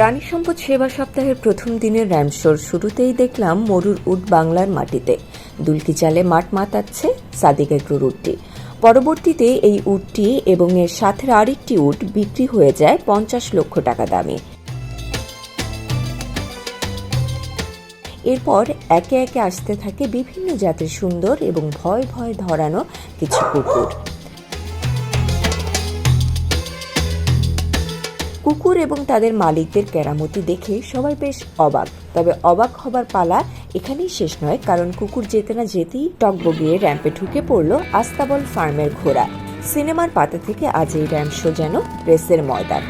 প্রাণী সম্পদ সেবা সপ্তাহের প্রথম দিনের র্যামশোর শুরুতেই দেখলাম মরুর উট বাংলার মাটিতে। দুলকি চালে মাঠ মাতাচ্ছে সাদিক এগ্রোর উটটি পরবর্তীতে এই উটটি এবং এর সাথে আরেকটি উট বিক্রি হয়ে যায় পঞ্চাশ লক্ষ টাকা দামে। এরপর একে একে আসতে থাকে বিভিন্ন জাতের সুন্দর এবং ভয় ভয় ধরানো কিছু কুকুর। কুকুর এবং তাদের মালিকদের কেরামতি দেখে সবাই বেশ অবাক। তবে অবাক হবার পালা এখানেই শেষ নয়, কারণ কুকুর যেতে না যেতেই টকবগিয়ে র্যাম্পে ঢুকে পড়ল আস্তাবল ফার্মের ঘোড়া। সিনেমার পাতা থেকে আজ এই র্যাম্প শো যেন রেসের ময়দান।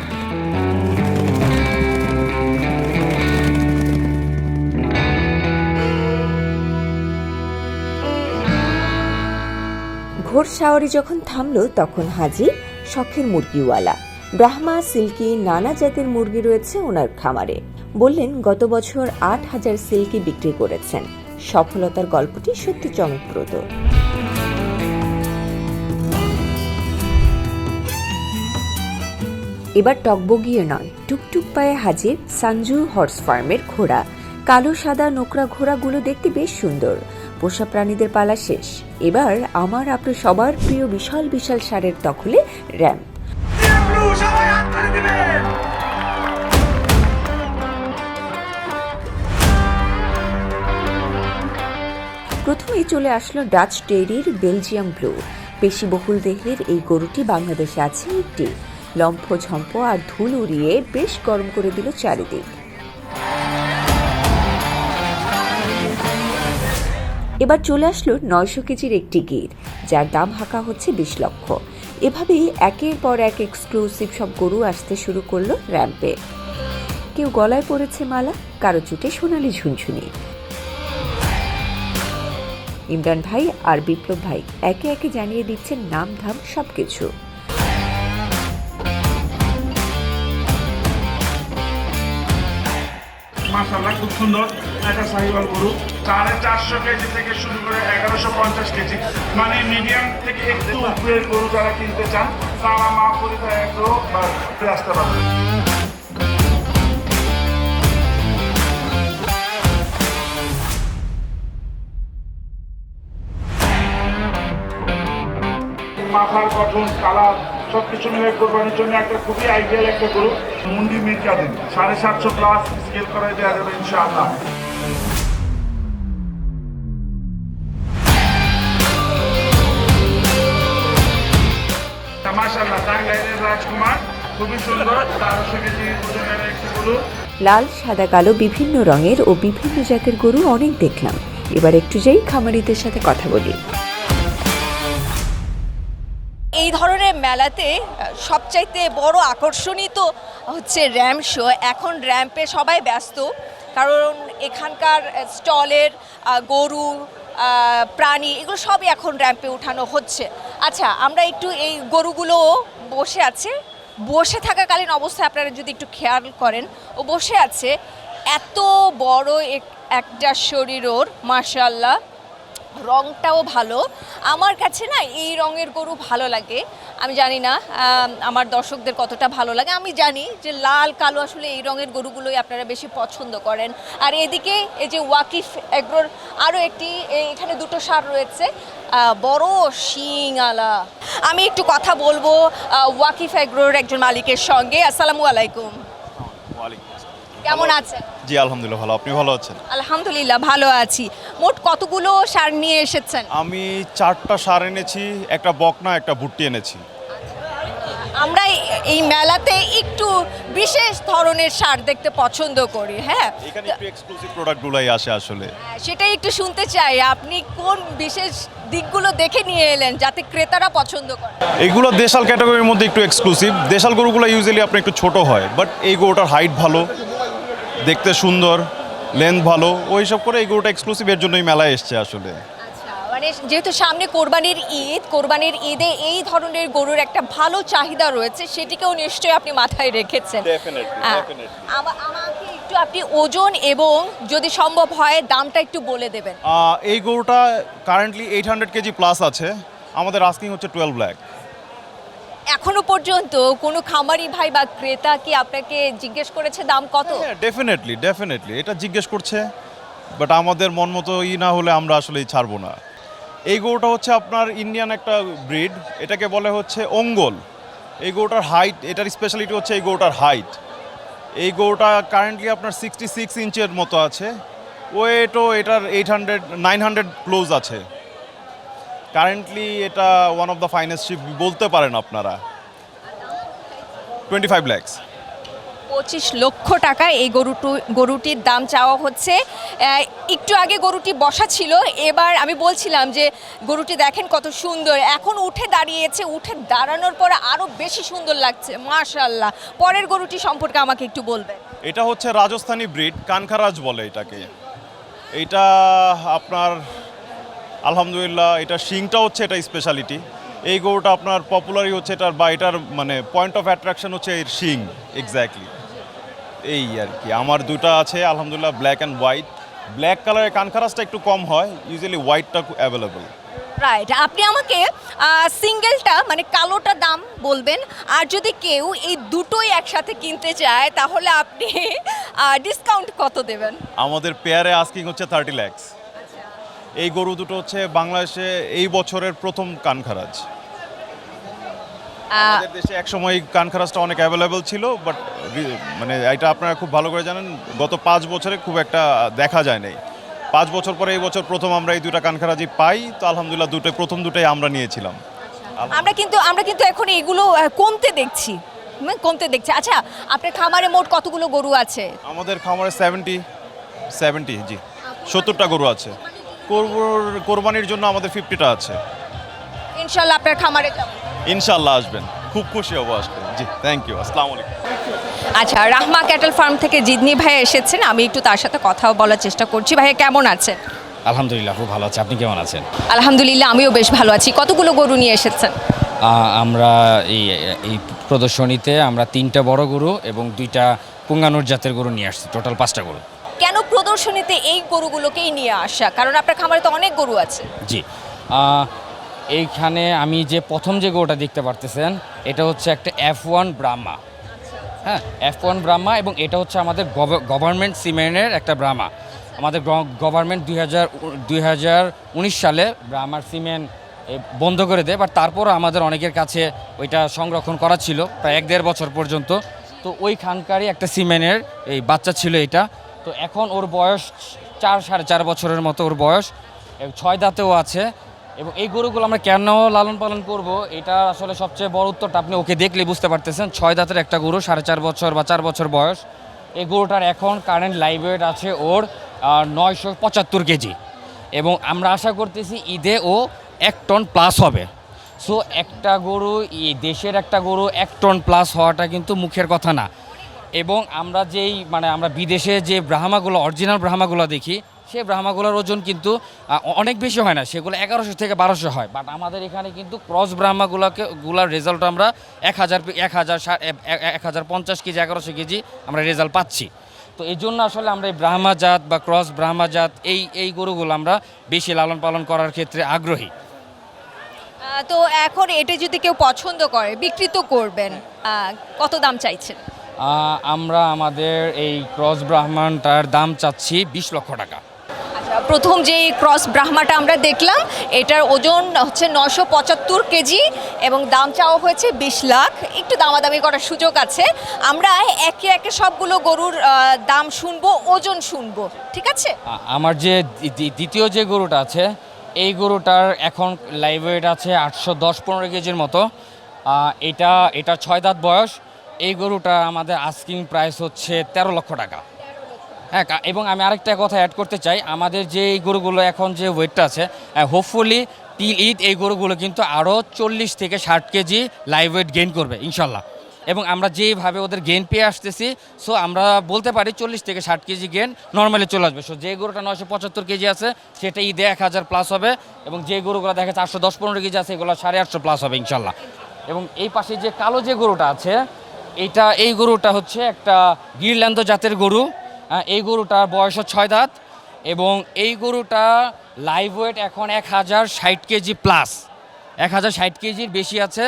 ঘোর সাওয়ারি যখন থামলো, তখন হাজির শখের মুরগিওয়ালা। ব্রাহ্মা, সিল্কি, নানা জাতের মুরগি রয়েছে ওনার খামারে। বললেন, গত বছর আট হাজার সিল্কি বিক্রি করেছেন। সফলতার গল্পটি সত্যি চমকপ্রদ। এবার টকবগিয়ে নয়, টুকটুক পায়ে হাজির সানজু হর্স ফার্মের ঘোড়া। কালো, সাদা, নোকরা ঘোড়াগুলো দেখতে বেশ সুন্দর। পোষা প্রাণীদের পালা শেষ। এবার আমার আপনার সবার প্রিয় বিশাল বিশাল সারের দখলে র্যাম্প। সবাই প্রথমেই চলে আসলো ডাচ ডেইরির বেলজিয়াম ব্লু পেশিবহুল দেহের এই গরুটি বাংলাদেশে আছে একটি। লম্ফ, ঝম্প আর ধুল উড়িয়ে বেশ গরম করে দিল চারিদিক। এবার চলে আসলো নয়শো কেজির একটি গির, যার দাম হাঁকা হচ্ছে বিশ লক্ষ। এভাবেই একের পর এক এক্সক্লুসিভ সব গরু আসতে শুরু করল র্যাম্পে কেউ গলায় পড়েছে মালা, কারও চুটে সোনালি ঝুনঝুনি। ইমরান ভাই আর বিপ্লব ভাই একে একে জানিয়ে দিচ্ছেন নাম ধাম সবকিছু। মাশাআল্লাহ, খুব সুন্দর একটা সাহিওয়াল গরু। সাড়ে চারশো কেজি থেকে শুরু করে এগারোশো পঞ্চাশ কেজি মানে মিডিয়াম থেকে একটু উপরের গরু যারা কিনতে চান, তারা মা পরিবার বা ঘুরে আসতে পারবে। মাথার গঠন, কালার সব কিছু মিলে কোরবানির জন্য একটা খুবই আইডিয়াল একটা গরু। মুন্ডি মির্জা দিন। সাড়ে সাতশো প্লাস স্কেল করাই দেওয়া যাবে ইনশাআল্লাহ। মাশাআল্লাহ টাঙ্গাইলের রাজকুমার খুবই সুন্দর তেরোশো কেজি ওজনের একটি গরু। লাল সাদা কালো বিভিন্ন রঙের ও বিভিন্ন জাতের গরু অনেক দেখলাম। এবার একটু যাই খামারিদের সাথে কথা বলি। এই ধরনের মেলাতে সবচাইতে বড় আকর্ষণই তো হচ্ছে র্যাম্প শো। এখন র্যাম্পে সবাই ব্যস্ত, কারণ এখানকার স্টলের গরু প্রাণী, এগুলো সবই এখন র্যাম্পে উঠানো হচ্ছে। আচ্ছা আমরা একটু এই গরুগুলো বসে আছে। বসে থাকাকালীন অবস্থায় আপনারা যদি একটু খেয়াল করেন, ও বসে আছে। এত বড় এক- একটা শরীর ওর মার্শাল্লাহ রংটাও ভালো। আমার কাছে না এই রঙের গরু ভালো লাগে। আমি জানি না আমার দর্শকদের কতটা ভালো লাগে। আমি জানি যে লাল কালো আসলে এই রঙের গরুগুলোই আপনারা বেশি পছন্দ করেন। আর এদিকে এই যে ওয়াকিফ এগ্রোর আরও একটি এখানে দুটো সার রয়েছে। বড় শিং আলা আমি একটু কথা বলব ওয়াকিফ এগ্রোর একজন মালিকের সঙ্গে। আসসালামু আলাইকুম। কেমন আছেন? জি আলহামদুলিল্লাহ ভালো। আপনি ভালো আছেন? আলহামদুলিল্লাহ ভালো আছি। মোট কতগুলো সার নিয়ে এসেছেন? আমি চারটা সার এনেছি একটা বকনা একটা ভুট্টি এনেছি। আমরা এই- মেলাতে একটু বিশেষ ধরনের সার দেখতে পছন্দ করি হ্যাঁ? এখানে একটু এক্সক্লুসিভ প্রোডাক্টগুলোই আসে আসলে। সেটাই একটু শুনতে চাই আপনি কোন বিশেষ দিকগুলো দেখে নিয়ে এলেন যাতে ক্রেতারা পছন্দ করে? এইগুলো দেশাল ক্যাটাগরির মধ্যে একটু এক্সক্লুসিভ দেশাল গরুগুলো ইউজুয়ালি আপনার একটু ছোট হয় বাট এই গরুটার হাইট ভালো। দেখতে সুন্দর লেন্থ ভালো ওই সব করে এই গরুটা এক্সক্লুসিভ এর জন্যই মেলায় এসছে আসলে। আচ্ছা মানে যেহেতু সামনে কোরবানির ঈদ কোরবানির ঈদে এই ধরনের গরুর একটা ভালো চাহিদা রয়েছে সেটিকেও নিশ্চয়ই আপনি মাথায় রেখেছেন। হ্যাঁ। আমাকে একটু আপনি ওজন এবং যদি সম্ভব হয় দামটা একটু বলে দেবেন। এই গরুটা currently eight hundred K G plus আছে আমাদের আস্কিং হচ্ছে টুয়েলভ ল্যাক এখনও পর্যন্ত কোনো খামারি ভাই বা ক্রেতা কি আপনাকে জিজ্ঞেস করেছে দাম কত? ডেফিনেটলি ডেফিনেটলি এটা জিজ্ঞেস করছে বাট আমাদের মন মতো ই না হলে আমরা আসলে ছাড়বো না। এই গরুটা হচ্ছে আপনার ইন্ডিয়ান একটা ব্রিড এটাকে বলে হচ্ছে অঙ্গল। এই গরুটার হাইট এটার স্পেশালিটি হচ্ছে এই গরুটার হাইট এই গরুটা কারেন্টলি আপনার সিক্সটি সিক্স ইঞ্চের মতো আছে ওয়েটও এটার eight hundred nine hundred close আছে। কারেন্টলি এটা one of the finest ship বলতে পারেন আপনারা। টোয়েন্টি ফাইভ ল্যাক্স পঁচিশ লক্ষ টাকা এই গরুটু গরুটির দাম চাওয়া হচ্ছে। একটু আগে গরুটি বসা ছিল। এবার আমি বলছিলাম যে গরুটি দেখেন কত সুন্দর। এখন উঠে দাঁড়িয়েছে উঠে দাঁড়ানোর পরে আরও বেশি সুন্দর লাগছে। মাশাল্লাহ পরের গরুটি সম্পর্কে আমাকে একটু বলবেন। এটা হচ্ছে রাজস্থানি ব্রিড কানখারাজ বলে এটাকে। এটা আপনার আলহামদুলিল্লাহ এটা শিংটা হচ্ছে এটা স্পেশালিটি এই গরুটা আপনার পপুলারই হচ্ছে এটার বা এটার মানে পয়েন্ট অফ অ্যাট্রাকশন হচ্ছে এর শিং এক্স্যাক্টলি এই আর কি আমার দুটো আছে আলহামদুলিল্লাহ ব্ল্যাক অ্যান্ড হোয়াইট ব্ল্যাক কালারের কানখারাজটা একটু কম হয় ইউজুয়ালি হোয়াইটটা অ্যাভেলেবল রাইট আপনি আমাকে সিঙ্গেলটা মানে কালোটা দাম বলবেন আর যদি কেউ এই দুটোই একসাথে কিনতে চায় তাহলে আপনি ডিসকাউন্ট কত দেবেন? আমাদের পেয়ারে আস্কিং হচ্ছে থার্টি ল্যাক্স এই গরু দুটো হচ্ছে বাংলাদেশে এই বছরের প্রথম কানখারাজ। আমাদের দেশে একসময় কানখারাজটা অনেক অ্যাভেলেবল ছিল বাট মানে এটা আপনারা খুব ভালো করে জানেন গত পাঁচ বছরে খুব একটা দেখা যায় নাই। পাঁচ বছর পরে এই বছর প্রথম আমরা এই দুটা কানখারাজি পাই তো আলহামদুলিল্লাহ দুটো প্রথম দুটাই আমরা নিয়েছিলাম। আমরা কিন্তু আমরা কিন্তু এখন এগুলো কমতে দেখছি। হুম, কমতে দেখছি। আচ্ছা আপনার খামারে মোট কতগুলো গরু আছে? আমাদের খামারে সেভেন্টি সেভেন্টি জি। সত্তরটা গরু আছে। কোরবানির জন্য আমাদের ফিফটিটা আছে। ইনশাল্লাহ আপনার খামারে যাব। ইনশাল্লাহ আসবেন। খুব খুশি হব আসবেন জি থ্যাংক ইউ আসসালামু আলাইকুম। আচ্ছা রাহমা ক্যাটেল ফার্ম থেকে জিদনি ভাই এসেছেন। আমি একটু তার সাথে কথা বলার চেষ্টা করছি। ভাইয়া কেমন আছেন? আলহামদুলিল্লাহ খুব ভালো আছে। আপনি কেমন আছেন? আলহামদুলিল্লাহ আমিও বেশ ভালো আছি। কতগুলো গরু নিয়ে এসেছেন? আমরা এই এই প্রদর্শনীতে আমরা তিনটা বড় গরু এবং দুইটা পুঙ্গানুর জাতের গরু নিয়ে আসছি। টোটাল পাঁচটা গরু। প্রদর্শনীতে এই গরুগুলোকেই নিয়ে আসা, কারণ আপনার খামারে তো অনেক গরু আছে। জি। এইখানে আমি যে প্রথম যে গরুটা দেখতে পারতেছেন, এটা হচ্ছে একটা এফ ওয়ান ব্রাহ্মা হ্যাঁ এফ ওয়ান ব্রাহ্মা এবং এটা হচ্ছে আমাদের গভর্নমেন্ট সিমেন্টের একটা ব্রাহ্মা আমাদের গভর্নমেন্ট দুই হাজার সালে ব্রাহ্মার সিমেন্ট বন্ধ করে দেয় বাট তারপরও আমাদের অনেকের কাছে ওইটা সংরক্ষণ করা ছিল, প্রায় এক দেড় বছর পর্যন্ত। তো ওইখানকারই একটা সিমেনের এই বাচ্চা ছিল এটা। তো এখন ওর বয়স চার, সাড়ে চার বছরের মতো ওর বয়স। ছয় দাঁতেও আছে। এবং এই গরুগুলো আমরা কেন লালন পালন করব, এটা আসলে সবচেয়ে বড় উত্তরটা আপনি ওকে দেখলে বুঝতে পারতেছেন। ছয় দাঁতের একটা গরু, সাড়ে চার বছর বা চার বছর বয়স। এই গরুটার এখন কারেন্ট লাইভ ওয়েট আছে ওর নয়শো পঁচাত্তর কেজি। এবং আমরা আশা করতেছি ঈদে ও এক টন প্লাস হবে। সো একটা গরু দেশের একটা গরু এক টন প্লাস হওয়াটা কিন্তু মুখের কথা না। এবং আমরা যেই মানে আমরা বিদেশে যে ব্রাহ্মাগুলো অরিজিনাল ব্রাহ্মাগুলো দেখি সেই ব্রাহ্মাগুলোর ওজন কিন্তু অনেক বেশি হয় না। সেগুলো এগারোশো থেকে বারোশো হয়। বাট আমাদের এখানে কিন্তু ক্রস ব্রাহ্মাগুলোকে, গুলার রেজাল্ট আমরা এক হাজার এক হাজার এক হাজার পঞ্চাশ কেজি, এগারোশো কেজি আমরা রেজাল্ট পাচ্ছি। তো এই জন্য আসলে আমরা এই ব্রাহ্মা জাত বা ক্রস ব্রাহ্মা জাত এই এই গরুগুলো আমরা বেশি লালন পালন করার ক্ষেত্রে আগ্রহী। তো এখন এটা যদি কেউ পছন্দ করে বিক্রি তো করবেন কত দাম চাইছেন? আমরা আমাদের এই ক্রস ব্রাহ্মণটার দাম চাচ্ছি বিশ লক্ষ টাকা। আচ্ছা প্রথম যে ক্রস ব্রাহ্মাটা আমরা দেখলাম এটার ওজন হচ্ছে নশো পঁচাত্তর কেজি এবং দাম চাওয়া হয়েছে বিশ লাখ। একটু দামাদামি করার সুযোগ আছে। আমরা একে একে সবগুলো গরুর দাম শুনব ওজন শুনব ঠিক আছে? আমার যে দ্বি- দ্বি- দ্বিতীয় যে গরুটা আছে এই গরুটার এখন লাইভ ওয়েট আছে আটশো দশ পনেরো কেজির মতো। এটা এটা ছয় দাঁত বয়স। এই গরুটা আমাদের আস্কিং প্রাইস হচ্ছে তেরো লক্ষ টাকা। হ্যাঁ এবং আমি আরেকটা কথা অ্যাড করতে চাই, আমাদের যে এই গরুগুলো এখন যে ওয়েটটা আছে হোপফুলি টিল ঈদ এই গরুগুলো কিন্তু আরও চল্লিশ থেকে ষাট কেজি লাইভ ওয়েট গেইন করবে, ইনশাল্লাহ। এবং আমরা যেভাবে ওদের গেইন পেয়ে আসতেছি সো আমরা বলতে পারি চল্লিশ থেকে ষাট কেজি গেন নর্মালি চলে আসবে। সো যে গরুটা নয়শো পঁচাত্তর কেজি আছে, সেটা ঈদে এক হাজার প্লাস হবে, এবং যে গরুগুলো দেখা যাচ্ছে আটশো দশ পনেরো কেজি আছে, এগুলো সাড়ে আটশো প্লাস হবে, ইনশাল্লাহ। এবং এই পাশে যে কালো যে গরুটা আছে এইটা এই গরুটা হচ্ছে একটা গিরল্যান্দ জাতের গরু। এই গরুটার বয়স ছয় দাঁত এবং এই গরুটা লাইভ ওয়েট এখন এক হাজার ষাট কেজি প্লাস এক হাজার ষাট কেজির বেশি আছে।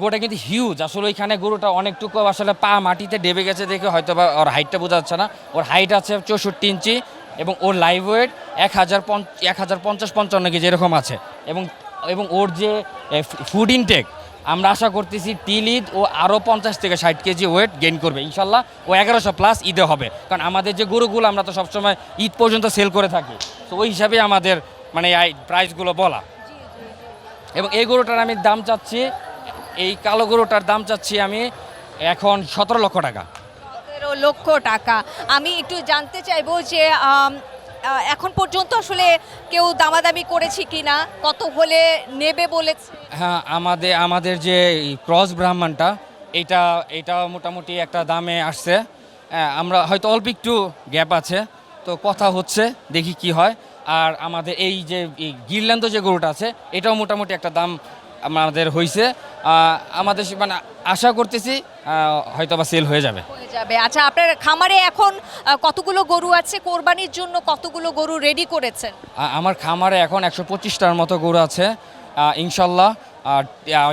গরুটা কিন্তু হিউজ আসলে ওইখানে গরুটা অনেকটুকু আসলে পা মাটিতে ডেবে গেছে দেখে হয়তো বা ওর হাইটটা বোঝা যাচ্ছে না। ওর হাইট আছে চৌষট্টি ইঞ্চি এবং ওর লাইভ ওয়েট এক হাজার পঞ্চ এক হাজার পঞ্চাশ পঞ্চান্ন কেজি এরকম আছে। এবং এবং ওর যে ফুড ইনটেক আমরা আশা করতেছি টিল ঈদ ও আরও পঞ্চাশ থেকে ষাট কেজি ওয়েট গেইন করবে, ইনশাল্লাহ, ও এগারোশো প্লাস ঈদে হবে। কারণ আমাদের যে গরুগুলো আমরা তো সবসময় ঈদ পর্যন্ত সেল করে থাকি, তো ওই হিসাবে আমাদের মানে প্রাইসগুলো বলা। এবং এই গরুটার আমি দাম চাচ্ছি, এই কালো গরুটার দাম চাচ্ছি আমি এখন সতেরো লক্ষ টাকা। সতেরো লক্ষ টাকা। আমি একটু জানতে চাইব যে এখন পর্যন্ত আসলে কেউ দামাদামি করেছে কি না কত হলে নেবে বলেছে হ্যাঁ আমাদের আমাদের যে ক্রস ব্রাহ্মণটা এটা এটা মোটামুটি একটা দামে আসছে। হ্যাঁ, আমরা হয়তো অল্প একটু গ্যাপ আছে। তো কথা হচ্ছে দেখি কি হয়। আর আমাদের এই যে গিরল্যান্ড যে গরুটা আছে এটাও মোটামুটি একটা দাম আমাদের হয়েছে আমাদের মানে আশা করতেছি হয়তো বা সেল হয়ে যাবে। যাবে। আচ্ছা আপনার খামারে এখন কতগুলো গরু আছে? কোরবানির জন্য কতগুলো গরু রেডি করেছেন? আমার খামারে এখন একশো পঁচিশটার মতো গরু আছে। ইনশাল্লাহ। আর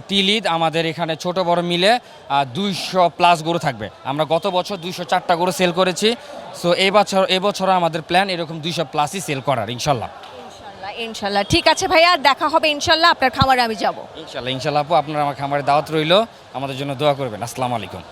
টিলিদ আমাদের এখানে ছোট বড় মিলে দুইশো প্লাস গরু থাকবে। আমরা গত বছর দুইশো চারটা গরু সেল করেছি। সো এবছর বছর এবছর আমাদের প্ল্যান এরকম দুইশো প্লাসই সেল করার ইনশাল্লাহ। ইনশাল্লাহ ইনশাল্লাহ। ঠিক আছে ভাইয়া দেখা হবে ইনশাল্লাহ। আপনার খামারে আমি যাব। ইনশাল্লাহ ইনশাল্লাহ আপু আপনার আমার খামারে দাওয়াত রইল। আমাদের জন্য দোয়া করবেন। আসসালামু আলাইকুম।